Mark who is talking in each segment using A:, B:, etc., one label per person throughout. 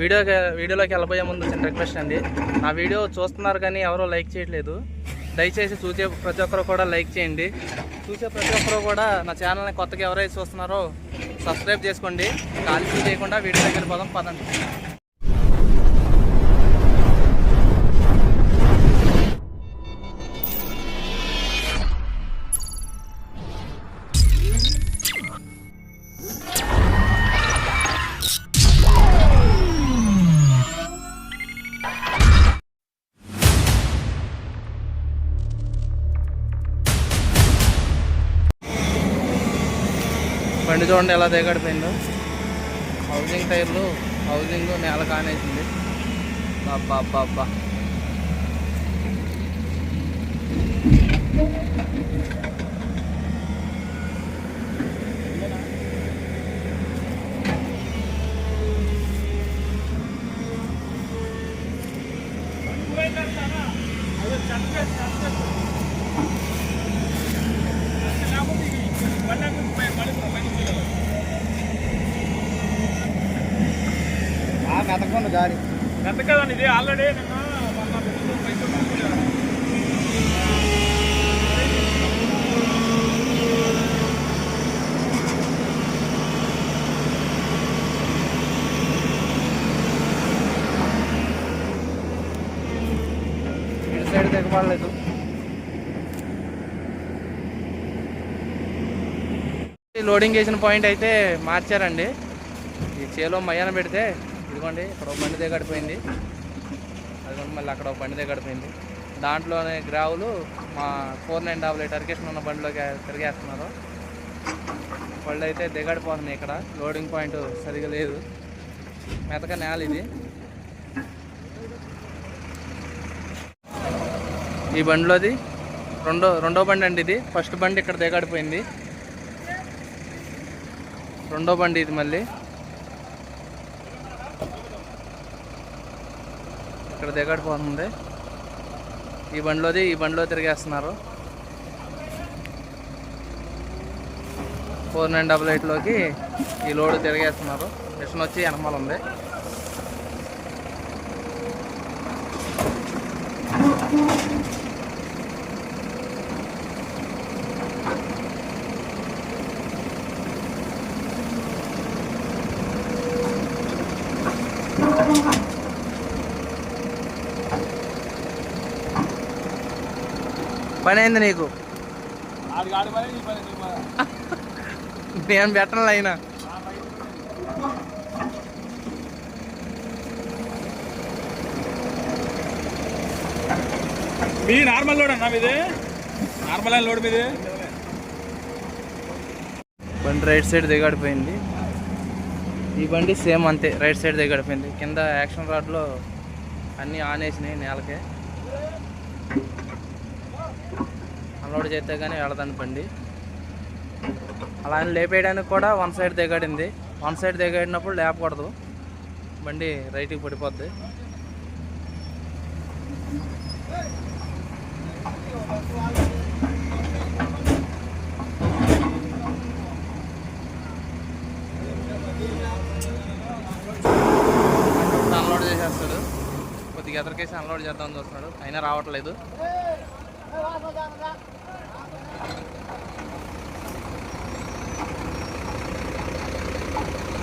A: Video వీడియోలోకి వెళ్ళబోయే ముందు చిన్న రిక్వెస్ట్ అండి. నా వీడియో చూస్తున్నారు కానీ ఎవరో లైక్ చేయట్లేదు. దయచేసి చూసే ప్రతి ఒక్కరు కూడా లైక్ చేయండి. చూసే ప్రతి ఒక్కరు కూడా నా ఛానల్ని కొత్తగా ఎవరైతే చూస్తున్నారో సబ్స్క్రైబ్ చేసుకోండి. కాల్సీ చేయకుండా వీడియోలోకి వెళ్ళిపోదాం పదండి. చూడండి ఎలా దిగడిపోయిందో. హౌసింగ్ టైర్లు హౌసింగ్ నేల కానేసింది. అబ్బా అబ్బా అబ్బా మెతకుండా గాడి
B: గత కదండి ఇది ఆల్రెడీ
A: సైడ్ దిగబడలేదు. లోడింగ్ చేసిన పాయింట్ అయితే మార్చారండి. ఈ చేలో మయ్యాన పెడితే ఇదిగోండి ఇక్కడ ఒక బండి దిగడిపోయింది. అదిగోండి మళ్ళీ అక్కడ ఒక బండి దిగడిపోయింది. దాంట్లోనే గ్రావులు మా ఫోర్ నైన్ డబల్ ఎయిట్ అరికేషన్ ఉన్న బండిలోకి తిరిగేస్తున్నారు. వాళ్ళు అయితే దిగడిపోతున్నాయి ఇక్కడ. లోడింగ్ పాయింట్ సరిగా లేదు. మెతక నేల ఇది. ఈ బండిలోది రెండో రెండో బండి అండి ఇది. ఫస్ట్ బండి ఇక్కడ దిగడిపోయింది. రెండో బండి ఇది మళ్ళీ. ఇక్కడ దిగడిపోతుంది. ఈ బండిలోది ఈ బండిలో తిరిగేస్తున్నారు. ఫోర్ నైన్ డబల్ ఎయిట్లోకి ఈ లోడ్ తిరిగేస్తున్నారు. మిషన్ వచ్చి వెనకాల ఉంది. పని అయింది నీకు. నేను పెట్టను అయినా
B: మీది నార్మల్ లోడ్ అన్నా మీది? నార్మల్ అయిన లోడ్ మీది?
A: బండి రైట్ సైడ్ దిగడిపోయింది. ఈ బండి సేమ్ అంతే రైట్ సైడ్ దిగడిపోయింది. కింద యాక్షన్ రాడ్లో అన్నీ ఆన్ వేసినాయి నేలకే. అన్లోడ్ చేస్తే కానీ వెళ్ళదండి బండి. అలా అని లేపేయడానికి కూడా వన్ సైడ్ దిగడింది. వన్ సైడ్ దిగడినప్పుడు లేపకూడదు. బండి రైట్కి పడిపోద్ది. అన్లోడ్ చేసేస్తాడు. కొద్దిగా ఎదరికేసి అన్లోడ్ చేద్దామని చూస్తున్నాడు. అయినా రావట్లేదు. Thank you.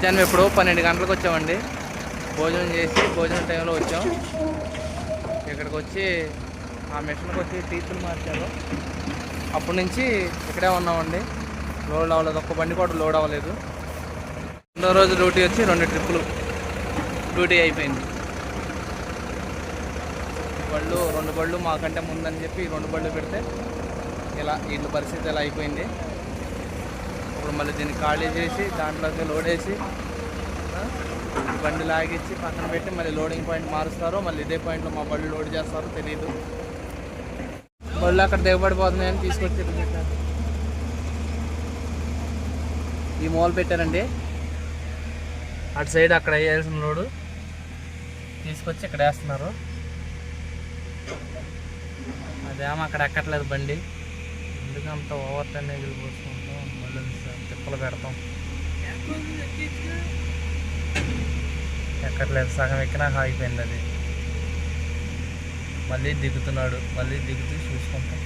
A: మధ్యాహ్నం ఎప్పుడు పన్నెండు గంటలకు వచ్చామండి. భోజనం చేసి భోజనం టైంలో వచ్చాం. ఇక్కడికి వచ్చి ఆ మిషన్కి వచ్చి టీచులు మార్చారు. అప్పటి నుంచి ఇక్కడే ఉన్నామండి. లోడ్ అవ్వలేదు. ఒక్క బండి కూడా లోడ్ అవ్వలేదు. రెండో రోజు డ్యూటీ వచ్చి రెండు ట్రిప్పులు డ్యూటీ అయిపోయింది. బళ్ళు రెండు బళ్ళు మాకంటే ముందని చెప్పి రెండు బళ్ళు పెడితే ఇలా వీళ్ళ పరిస్థితి ఇలా అయిపోయింది. ఇప్పుడు మళ్ళీ దీన్ని ఖాళీ చేసి దాంట్లోకి లోడ్ వేసి బండి లాగిచ్చి పక్కన పెట్టి మళ్ళీ లోడింగ్ పాయింట్ మారుస్తారు మళ్ళీ ఇదే పాయింట్లో మా బళ్ళు లోడ్ చేస్తారో తెలియదు బళ్ళు అక్కడ దిగబడిపోతున్నాయని తీసుకొచ్చి పెట్టారు. ఈ మూల పెట్టారండి. అటు సైడ్ అక్కడ వేయాల్సిన లోడు తీసుకొచ్చి ఇక్కడ వేస్తున్నారు. అదేమో అక్కడ ఎక్కట్లేదు బండి. ఎందుకంత ఓవర్ టెన్ పోసుకుంటాం మళ్ళీ తిప్పలు పెడతాం. ఎక్కట్లేదు సగం ఎక్కినాక ఆగిపోయింది అది. మళ్ళీ దిగుతున్నాడు మళ్ళీ దిగుతూ చూసుకుంటాం.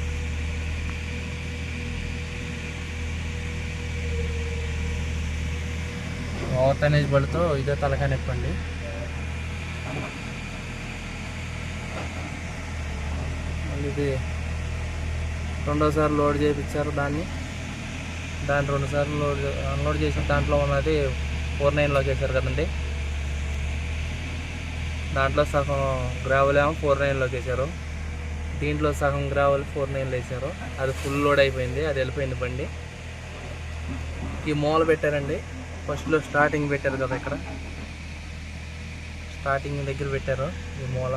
A: ఓవర్ పడుతూ బడితో ఇదే తలకాయ నొప్పండి మళ్ళీ ఇది రెండోసారి లోడ్ చేయించారు దాన్ని. దాన్ని రెండుసార్లు లోడ్ అన్లోడ్ చేసిన దాంట్లో ఉన్నది ఫోర్ నైన్లోకి వేశారు కదండి. దాంట్లో సగం గ్రావెల్ ఏమో ఫోర్ నైన్లోకి వేశారు దీంట్లో సగం గ్రావెల్ ఫోర్ నైన్లో వేసారు అది ఫుల్ లోడ్ అయిపోయింది అది వెళ్ళిపోయింది బండి. ఈ మూల పెట్టారండి. ఫస్ట్లో స్టార్టింగ్ పెట్టారు కదా ఇక్కడ. స్టార్టింగ్ దగ్గర పెట్టారు ఈ మూల.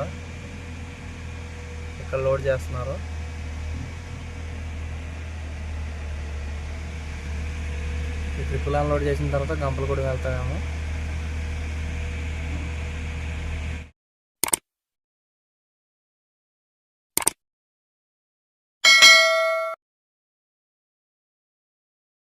A: ఇక్కడ లోడ్ చేస్తున్నారు. ఈ ట్రిపుల్ అన్లోడ్ చేసిన తర్వాత గంపలు కూడా వెళ్తామేమో